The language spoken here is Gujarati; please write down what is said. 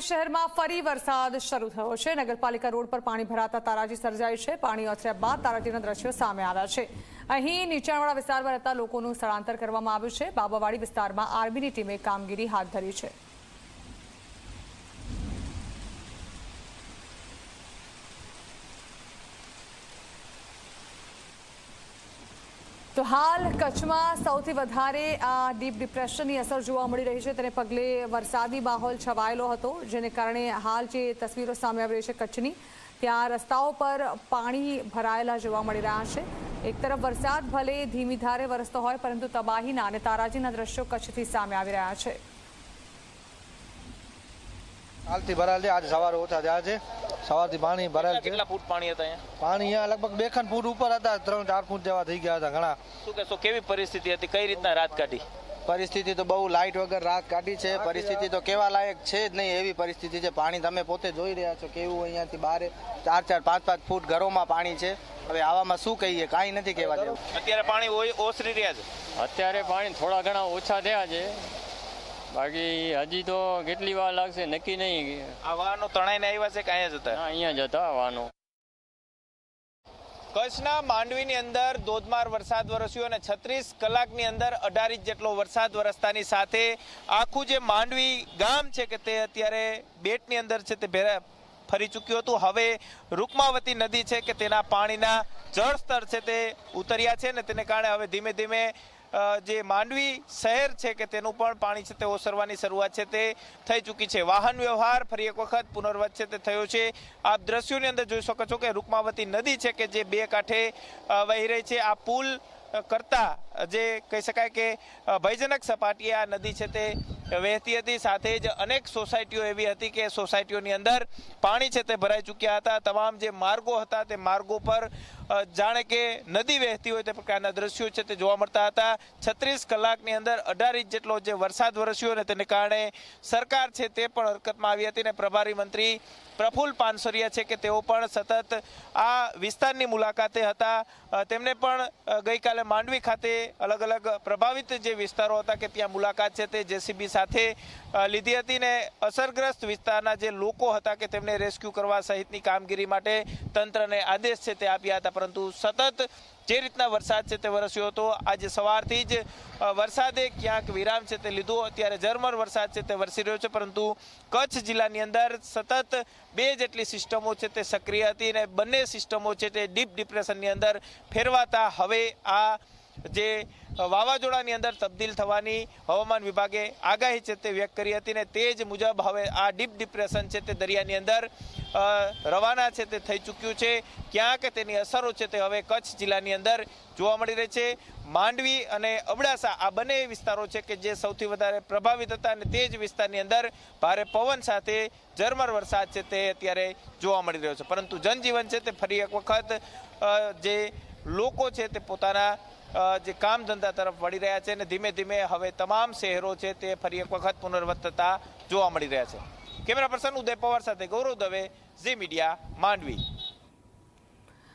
તારાજી શહેરમાં ફરી વરસાદ શરૂ થયો છે. નગરપાલિકા રોડ પર પાણી ભરાતા તારાજી સર્જાઈ છે. પાણી ઓસર્યા બાદ તારાજીના દ્રશ્યો સામે આવ્યા છે. અહીં નીચાણવાળા વિસ્તારમાં રહેતા લોકોનું સ્થળાંતર કરવામાં આવ્યું છે. બાબાવાડી વિસ્તારમાં આર્મીની ટીમે કામગીરી હાથ ધરી છે. તો હાલ કચ્છમાં સૌથી વધારે આ ડીપ ડિપ્રેશનની અસર જોવા મળી રહી છે. તેને પગલે વરસાદી માહોલ છવાયેલો હતો, જેને કારણે હાલ જે તસવીરો સામે આવી રહી છે કચ્છની, ત્યાં રસ્તાઓ પર પાણી ભરાયેલા જોવા મળી રહ્યા છે. એક તરફ વરસાદ ભલે ધીમી ધારે વરસતો હોય, પરંતુ તબાહીના અને તારાજીના દ્રશ્યો કચ્છથી સામે આવી રહ્યા છે. હાલથી ભરાયેલ આજે સવારે ઓછા થયા છે. સવારથી પાણી ભરાયેલ છે. કેટલા ફૂટ પાણી હતા અહીંયા? પાણી અહીંયા લગભગ બે ખંડ ફૂટ ઉપર હતા ત્રણ ચાર ફૂટ જેવા થઈ ગયા હતા ઘણા. શું કહેશો કેવી પરિસ્થિતિ હતી? કઈ રીતના રાત કાઢી? પરિસ્થિતિ તો બહુ લાઇટ વગર રાત કાઢી છે. પરિસ્થિતિ તો કેવા લાયક છે જ નહીં. એવી પરિસ્થિતિ છે. પાણી તમે પોતે જોઈ રહ્યા છો કેવું અહીંયાથી બહાર ચાર ચાર પાંચ પાંચ ફૂટ ઘરોમાં પાણી છે. હવે આવામાં શું કહીએ? કાંઈ નથી કહેવા જેવું અત્યારે પાણી ઓસરી રહ્યા છે? અત્યારે પાણી થોડા ઘણા ઓછા થયા છે. બાકી હજી તો કેટલી વાર લાગશે? નક્કી નહીં. આ વાહનો તણાઈને આવ્યા છે કે અહીંયા જતા? અહીંયા જતા આવવાનું કચ્છના માંડવીની અંદર ધોધમાર વરસાદ વરસ્યો અને છત્રીસ કલાકની અંદર અઢાર ઇંચ જેટલો વરસાદ વરસતાની સાથે આખું જે માંડવી ગામ છે કે તે અત્યારે બેટની અંદર છે તે ભેરા ફરી ચૂક્યું હતું. હવે રૂકમાવતી નદી છે કે તેના પાણીના જળસ્તર છે તે ઉતર્યા છે ને તેને કારણે હવે ધીમે ધીમે જે માંડવી શહેર છે કે તેનું પણ પાણી છે તે ઓસરવાની શરૂઆત છે તે થઈ ચૂકી છે. વાહન વ્યવહાર ફરી એક વખત પુનર્વત છે તે થયો છે. આપ દ્રશ્યોની અંદર જોઈ શકો છો કે રૂકમાવતી નદી છે કે જે બે કાંઠે વહી રહી છે. આ પુલ કરતા જે કહી શકાય કે ભયજનક સપાટીએ આ નદી છે તે વહેતી હતી સાથે જ અનેક સોસાયટીઓ એવી હતી કે સોસાયટીઓની અંદર પાણી છે તે ભરાઈ ચૂક્યા હતા. તમામ જે માર્ગો હતા તે માર્ગો પર જાણે કે નદી વહેતી હોય તે પ્રકારના દ્રશ્યો છે તે જોવા મળતા હતા. છત્રીસ કલાકની અંદર અઢાર ઇંચ જેટલો જે વરસાદ વરસ્યો અને તેને કારણે સરકાર છે તે પણ હરકતમાં આવી હતી અને પ્રભારી મંત્રી પ્રફુલ્લ પાનસરિયા છે કે તેઓ પણ સતત આ વિસ્તારની મુલાકાતે હતા. તેમને પણ ગઈકાલે માંડવી ખાતે અલગ અલગ પ્રભાવિત જે વિસ્તારો હતા કે ત્યાં મુલાકાત છે તે જેસીબી સાથે લીધી હતી ને અસરગ્રસ્ત વિસ્તારના જે લોકો હતા કે તેમને રેસ્ક્યુ કરવા સહિતની કામગીરી માટે તંત્રને આદેશ છે તે આપ્યા હતા. પરંતુ સતત જે રીતના વરસાદ છે તે વરસ્યો હતો. આજે સવારથી જ વરસાદે ક્યાંક વિરામ છે તે લીધો. અત્યારે ઝરમર વરસાદ છે તે વરસી રહ્યો છે. પરંતુ કચ્છ જિલ્લાની અંદર સતત બે જેટલી સિસ્ટમો છે તે સક્રિય હતી અને બંને સિસ્ટમો છે તે ડીપ ડિપ્રેશનની અંદર ફેરવાતા. હવે આ જે વાવાઝોડાની અંદર તબદીલ થવાની હવામાન વિભાગે આગાહી છે તે વ્યક્ત કરી હતી ને તે જ મુજબ હવે આ ડીપ ડિપ્રેશન છે તે દરિયાની અંદર રવાના છે તે થઈ ચૂક્યું છે. ક્યાંક તેની અસરો છે તે હવે કચ્છ જિલ્લાની અંદર જોવા મળી રહી છે. માંડવી અને અબડાસા આ બંને વિસ્તારો છે કે જે સૌથી વધારે પ્રભાવિત હતા અને તે જ વિસ્તારની અંદર ભારે પવન સાથે ઝરમર વરસાદ છે તે અત્યારે જોવા મળી રહ્યો છે. પરંતુ જનજીવન છે તે ફરી એક વખત જે લોકો છે તે પોતાના જે કામ ધંધા તરફ વળી રહ્યા છે અને ધીમે ધીમે હવે તમામ શહેરો છે તે ફરી એક વખત પુનર્વત થતા જોવા મળી રહ્યા છે. કેમેરા પર્સન ઉદય પવાર સાથે ગૌરવ દવે, ઝી મીડિયા, માંડવી.